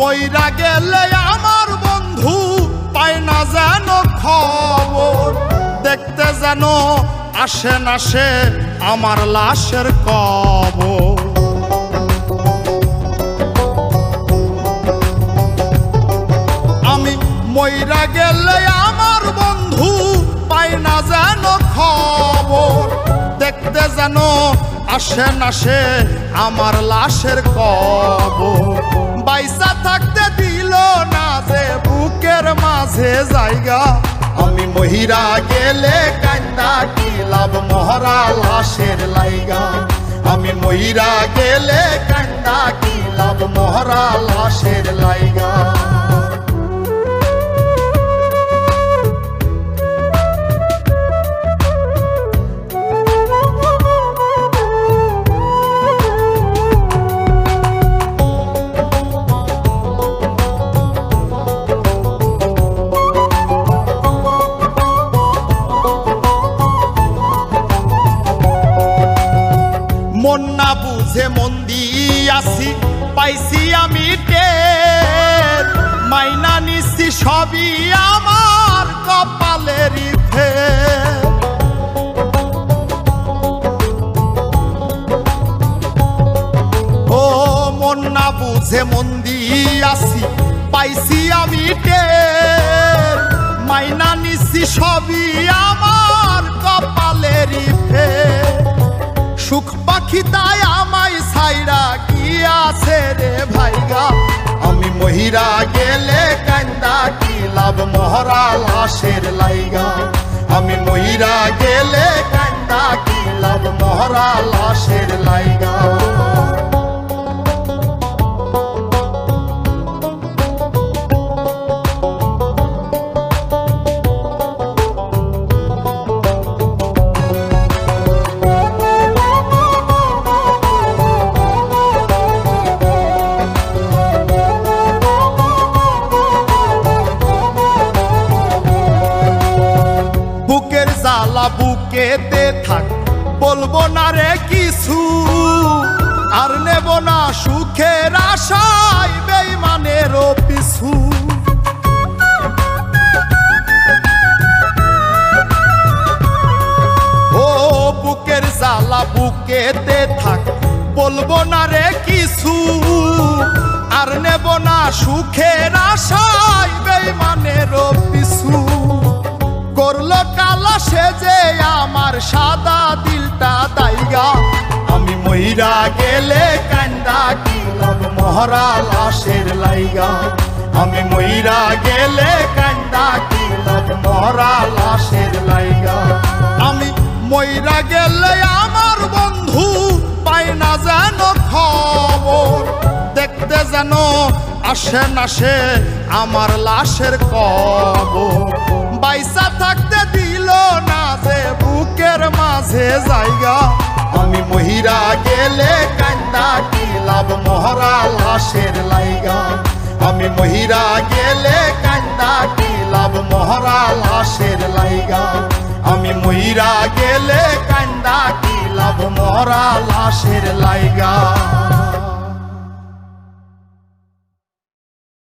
ময়রা গেলে আমার বন্ধু পায় না যেন খবর। দেখতে যেন আসে না সে আমার লাশের কবর। আমি ময়রা গেলে আমার বন্ধু পাই না যেন খবর। দেখতে যেন আসে না সে আমার লাশের কবর। বাইসা থাকতে দিল না যে বুকের মাঝে জায়গা। আমি মহিরা গেলে কান্দা কি লাভ? মহরা লাশের লাইগা। আমি মহিরা গেলে কান্দা কি লাভ? মহরা লাশের লাইগা। মন না বুঝে মন দিয়াছি পাইছি আমি টের। মাইনা নিছি সবই আমার কপালের ফের। ও মন না বুঝে মন দিয়াছি পাইছি আমি টের। মাইনা নিছি সবই সাইরা গিয়াছে রে ভাইগা? আমি মহিরা গেলে কান্দা কি লাভ? মহরা লাশের লাইগা। আমি মহিরা গেলে কান্দা কি লাভ? মহরা লাশের লাইগা। জ্বালা বুকেতে থাক। বলব না রে কিছু, আর নেব না সুখের আশায় বেইমানেরও পিছু ও বুকের জ্বালা বুকেতে থাক। বলব না রে কিছু, আর নেব না সুখের আশায় কালা সে যে আমার সাদা দিলটা দাইগা। আমি মহিরা গেলে কান্দা কিলাম মহরা লাশের লাইগা। আমি মহিরা গেলে কান্দা কিলাম মহরা লাশের লাইগা। আমি মইরা গেলে আমার বন্ধু পাই না যেন খবর। দেখতে যেন আসে না সে আমার লাশের কবর বাইসা থাকতে দিল যে বুকের মাঝে জায়গা। আমি মহিরা গেলে কান্দা কি লাভ? মহরা লাশের লাইগা। আমি মহিরা গেলে কান্দা কি লাভ? মহরা লাশের লাইগা। আমি মহিরা গেলে কান্দা কি লাভ? মহরা লাশের লাইগা।